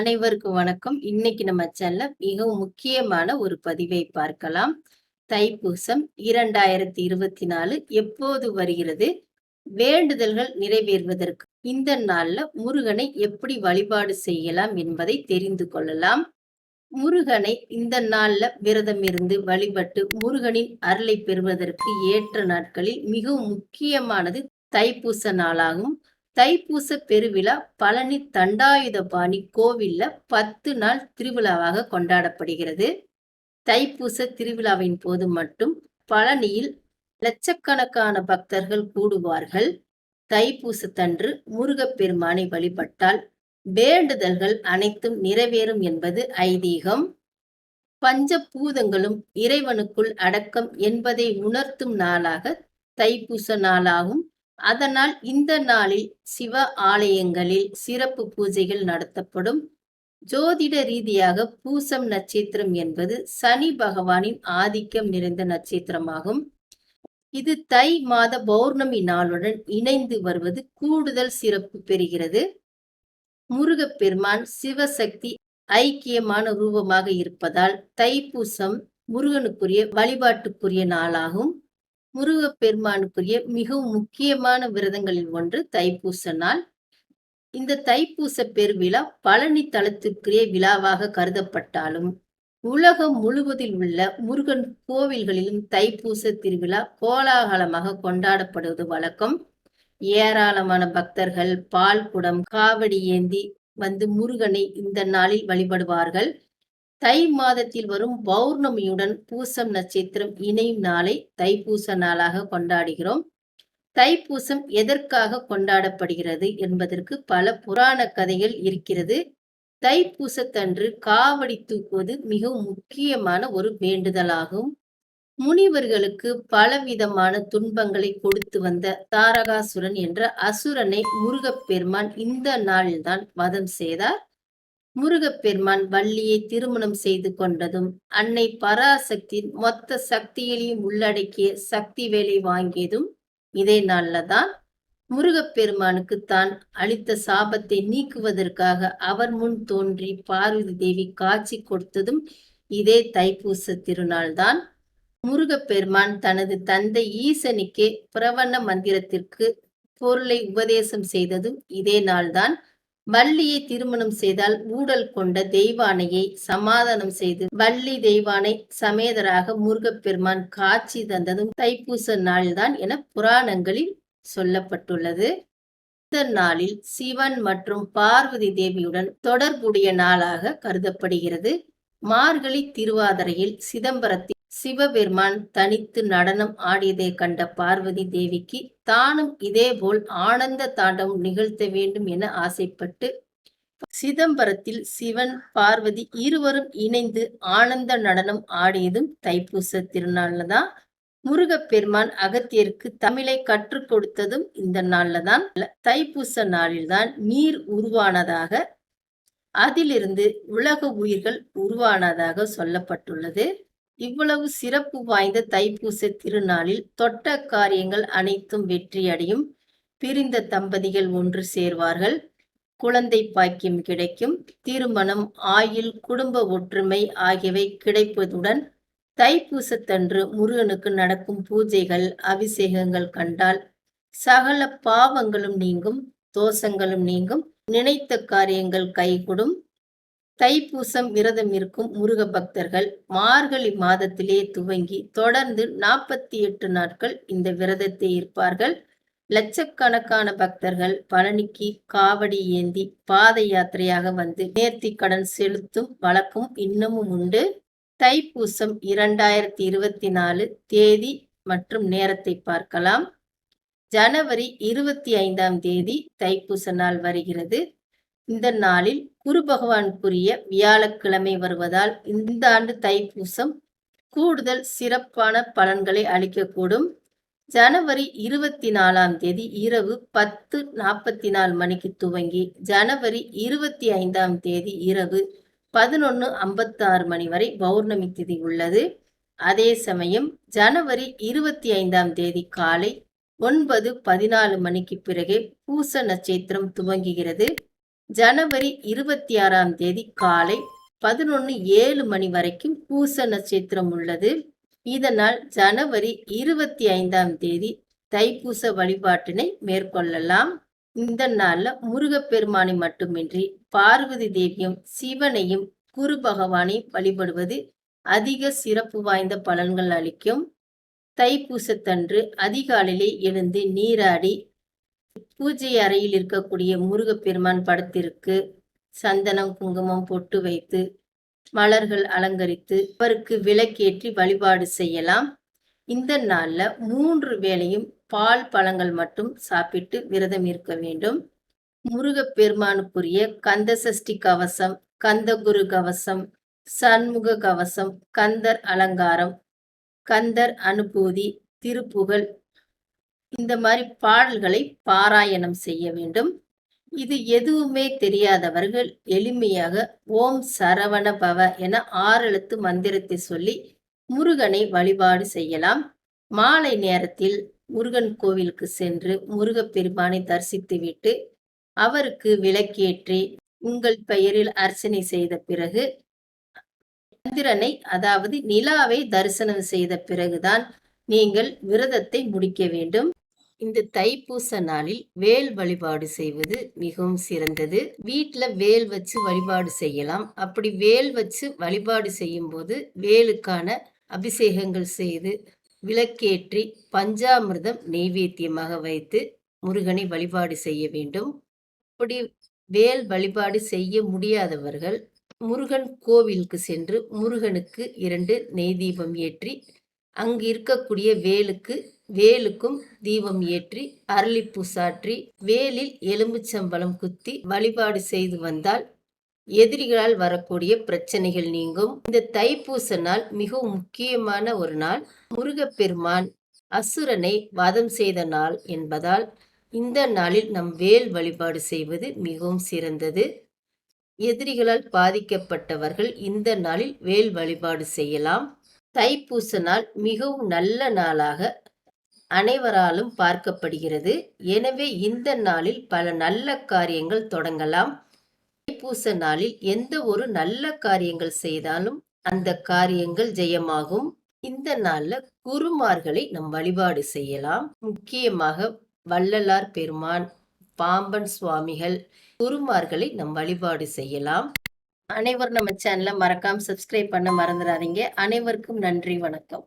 அனைவருக்கும் வணக்கம். இன்னைக்கு நம்ம சேனல்ல மிகவும் முக்கியமான ஒரு பதிவை பார்க்கலாம். தைப்பூசம் 2024 எப்போது வருகிறது? வேண்டுதல்கள் நிறைவேறுவதற்கு இந்த நாள்ல முருகனை எப்படி வழிபாடு செய்யலாம் என்பதை தெரிந்து கொள்ளலாம். முருகனை இந்த நாள்ல விரதம் இருந்து வழிபட்டு முருகனின் அருளை பெறுவதற்கு ஏற்ற நாட்களில் மிகவும் முக்கியமானது தைப்பூச நாளாகும். தைப்பூச பெருவிழா பழனி தண்டாயுதபாணி கோவில்ல பத்து நாள் திருவிழாவாக கொண்டாடப்படுகிறது. தைப்பூச திருவிழாவின் போது மட்டும் பழனியில் லட்சக்கணக்கான பக்தர்கள் கூடுவார்கள். தைப்பூசத்தன்று முருகப்பெருமானை வழிபட்டால் வேண்டுதல்கள் அனைத்தும் நிறைவேறும் என்பது ஐதீகம். பஞ்ச பூதங்களும் இறைவனுக்குள் அடக்கம் என்பதை உணர்த்தும் நாளாக தைப்பூச நாளாகும். அதனால் இந்த நாளில் சிவ ஆலயங்களில் சிறப்பு பூஜைகள் நடத்தப்படும். ஜோதிட ரீதியாக பூசம் நட்சத்திரம் என்பது சனி பகவானின் ஆதிக்கம் நிறைந்த நட்சத்திரமாகும். இது தை மாத பௌர்ணமி நாளுடன் இணைந்து வருவது கூடுதல் சிறப்பு பெறுகிறது. முருகப்பெருமான் சிவசக்தி ஐக்கியமான ரூபமாக இருப்பதால் தைப்பூசம் முருகனுக்குரிய வழிபாட்டுக்குரிய நாளாகும். முருகப்பெருமானுக்குரிய மிகவும் முக்கியமான விரதங்களில் ஒன்று தைப்பூச நாள். இந்த தைப்பூச பெருவிழா பழனி தலத்திற்குரிய விழாவாக கருதப்பட்டாலும் உலகம் முழுவதில் உள்ள முருகன் கோவில்களிலும் தைப்பூச திருவிழா கோலாகலமாக கொண்டாடப்படுவது வழக்கம். ஏராளமான பக்தர்கள் பால் குடம் காவடி ஏந்தி வந்து முருகனை இந்த நாளில் வழிபடுவார்கள். தை மாதத்தில் வரும் பௌர்ணமியுடன் பூசம் நட்சத்திரம் இணையும் நாளை தைப்பூச நாளாக கொண்டாடுகிறோம். தைப்பூசம் எதற்காக கொண்டாடப்படுகிறது என்பதற்கு பல புராண கதைகள் இருக்கிறது. தைப்பூசத்தன்று காவடி தூக்குவது மிகவும் முக்கியமான ஒரு வேண்டுதலாகும். முனிவர்களுக்கு பலவிதமான துன்பங்களை கொடுத்து வந்த தாரகாசுரன் என்ற அசுரனை முருகப்பெருமான் இந்த நாளில்தான் வதம் செய்தார். முருகப்பெருமான் வள்ளியை திருமணம் செய்து கொண்டதும் அன்னை பராசக்தியின் மொத்த சக்திகளையும் உள்ளடக்கிய சக்தி வேலை வாங்கியதும் இதே நாள்ல தான் முருகப்பெருமானுக்கு தான் அளித்த சாபத்தை நீக்குவதற்காக அவர் முன் தோன்றி பார்வதி தேவி காட்சி கொடுத்ததும் இதே தைப்பூச திருநாள்தான். முருகப்பெருமான் தனது தந்தை ஈசனுக்கே பிரவண்ண மந்திரத்திற்கு பொருளை உபதேசம் செய்ததும் இதே நாள்தான் வள்ளியை திருமணம் செய்தால் ஊடல் கொண்ட தெய்வானையை சமாதானம் செய்து வள்ளி தெய்வானை சமேதராக முருகப்பெருமான் காட்சி தந்ததும் தைப்பூச நாள்தான் என புராணங்களில் சொல்லப்பட்டுள்ளது. இந்த நாளில் சிவன் மற்றும் பார்வதி தேவியுடன் தொடர்புடைய நாளாக கருதப்படுகிறது. மார்கழி திருவாதிரையில் சிதம்பரத்தில் சிவபெருமான் தனித்து நடனம் ஆடியதை கண்ட பார்வதி தேவிக்கு தானும் இதேபோல் ஆனந்த தாண்டவம் நிகழ்த்த வேண்டும் என ஆசைப்பட்டு சிதம்பரத்தில் சிவன் பார்வதி இருவரும் இணைந்து ஆனந்த நடனம் ஆடியதும் தைப்பூச திருநாள்ல தான் முருகப்பெருமான் அகத்தியருக்கு தமிழை கற்றுக் கொடுத்ததும் இந்த நாள்ல தான் தைப்பூச நாளில்தான் நீர் உருவானதாக அதிலிருந்து உலக உயிர்கள் உருவானதாக சொல்லப்பட்டுள்ளது. இவ்வளவு சிறப்பு வாய்ந்த தைப்பூச திருநாளில் தொட்ட காரியங்கள் அனைத்தும் வெற்றியடையும். பிரிந்த தம்பதிகள் ஒன்று சேர்வார்கள். குழந்தை பாக்கியம் கிடைக்கும். திருமணம் ஆயுள் குடும்ப ஒற்றுமை ஆகியவை கிடைப்பதுடன் தைப்பூசத்தன்று முருகனுக்கு நடக்கும் பூஜைகள் அபிஷேகங்கள் கண்டால் சகல பாவங்களும் நீங்கும் தோஷங்களும் நீங்கும். நினைத்த காரியங்கள் கைகூடும். தைப்பூசம் விரதம் இருக்கும் முருக பக்தர்கள் மார்கழி மாதத்திலே துவங்கி தொடர்ந்து நாற்பத்தி எட்டு நாட்கள் இந்த விரதத்தை இருப்பார்கள். லட்சக்கணக்கான பக்தர்கள் பழனிக்கு காவடி ஏந்தி பாத யாத்திரையாக வந்து நேர்த்தி கடன் செலுத்தும் வழக்கம் இன்னமும் உண்டு. தைப்பூசம் இரண்டாயிரத்தி இருபத்தி நாலு தேதி மற்றும் நேரத்தை பார்க்கலாம். ஜனவரி இருபத்தி ஐந்தாம் தேதி தைப்பூச நாள் வருகிறது. இந்த நாளில் குரு பகவானுக்குரிய வியாழக்கிழமை வருவதால் இந்த ஆண்டு தைப்பூசம் கூடுதல் சிறப்பான பலன்களை அளிக்கக்கூடும். ஜனவரி இருபத்தி நாலாம் தேதி இரவு பத்து நாற்பத்தி நாலு மணிக்கு துவங்கி ஜனவரி இருபத்தி ஐந்தாம் தேதி இரவு பதினொன்று ஐம்பத்தாறு மணி வரை பௌர்ணமி திதி உள்ளது. அதே சமயம் ஜனவரி இருபத்தி ஐந்தாம் தேதி காலை ஒன்பது பதினாலு மணிக்கு பிறகே பூச நட்சத்திரம் துவங்குகிறது. ஜனவரி இருபத்தி ஆறாம் தேதி காலை பதினொன்று ஏழு மணி வரைக்கும் பூச நட்சத்திரம் உள்ளது. இதனால் ஜனவரி இருபத்தி ஐந்தாம் தேதி தைப்பூச வழிபாட்டினை மேற்கொள்ளலாம். இந்த நாள்ல முருகப்பெருமானை மட்டுமின்றி பார்வதி தேவியும் சிவனையும் குரு பகவானை வழிபடுவது அதிக சிறப்பு வாய்ந்த பலன்கள் அளிக்கும். தைப்பூசத்தன்று அதிகாலையிலே எழுந்து நீராடி பூஜை அறையில் இருக்கக்கூடிய முருகப்பெருமான் படத்திற்கு சந்தனம் குங்குமம் பொட்டு வைத்து மலர்கள் அலங்கரித்து அவருக்கு விளக்கேற்றி வழிபாடு செய்யலாம். இந்த நாளில் மூன்று வேளையும் பால் பழங்கள் மட்டும் சாப்பிட்டு விரதம் இருக்க வேண்டும். முருகப்பெருமானுக்குரிய கந்த சஷ்டி கவசம் கந்தகுரு கவசம் சண்முக கவசம் கந்தர் அலங்காரம் கந்தர் அனுபூதி திருப்புகழ் இந்த மாதிரி பாடல்களை பாராயணம் செய்ய வேண்டும். இது எதுவுமே தெரியாதவர்கள் எளிமையாக ஓம் சரவண பவ என ஆறெழுத்து மந்திரத்தை சொல்லி முருகனை வழிபாடு செய்யலாம். மாலை நேரத்தில் முருகன் கோவிலுக்கு சென்று முருகப்பெருமானை தரிசித்துவிட்டு அவருக்கு விளக்கேற்றி உங்கள் பெயரில் அர்ச்சனை செய்த பிறகு சந்திரனை அதாவது நிலாவை தரிசனம் செய்த பிறகுதான் நீங்கள் விரதத்தை முடிக்க வேண்டும். இந்த தைப்பூச நாளில் வேல் வழிபாடு செய்வது மிகவும் சிறந்தது. வீட்டில் வேல் வச்சு வழிபாடு செய்யலாம். அப்படி வேல் வச்சு வழிபாடு செய்யும்போது வேலுக்கான அபிஷேகங்கள் செய்து விளக்கேற்றி பஞ்சாமிர்தம் நெய்வேத்தியமாக வைத்து முருகனை வழிபாடு செய்ய வேண்டும். அப்படி வேல் வழிபாடு செய்ய முடியாதவர்கள் முருகன் கோவிலுக்கு சென்று முருகனுக்கு இரண்டு நெய் தீபம் ஏற்றி அங்கு இருக்கக்கூடிய வேலுக்கு வேலுக்கும் தீபம் ஏற்றி அரளிப்பூ சாற்றி வேலில் எலும்புச்சம்பளம் குத்தி வழிபாடு செய்து வந்தால் எதிரிகளால் வரக்கூடிய பிரச்சனைகள் நீங்கும். இந்த தைப்பூச நாள் மிகவும் முக்கியமான ஒரு நாள். முருகப்பெருமான் அசுரனை வதம் செய்த நாள் என்பதால் இந்த நாளில் நம் வேல் வழிபாடு செய்வது மிகவும் சிறந்தது. எதிரிகளால் பாதிக்கப்பட்டவர்கள் இந்த நாளில் வேல் வழிபாடு செய்யலாம். தைப்பூச நாள் மிகவும் நல்ல நாளாக அனைவராலும் பார்க்கப்படுகிறது. எனவே இந்த நாளில் பல நல்ல காரியங்கள் தொடங்கலாம். தைப்பூச நாளில் எந்த ஒரு நல்ல காரியங்கள் செய்தாலும் அந்த காரியங்கள் ஜெயமாகும். இந்த நாள்ல குருமார்களை நம் வழிபாடு செய்யலாம். முக்கியமாக வள்ளலார் பெருமான் பாம்பன் சுவாமிகள் குருமார்களை நம் வழிபாடு செய்யலாம். அனைவரும் நம்ம சேனலை மறக்காம சப்ஸ்கிரைப் பண்ண மறந்துடாதீங்க. அனைவருக்கும் நன்றி வணக்கம்.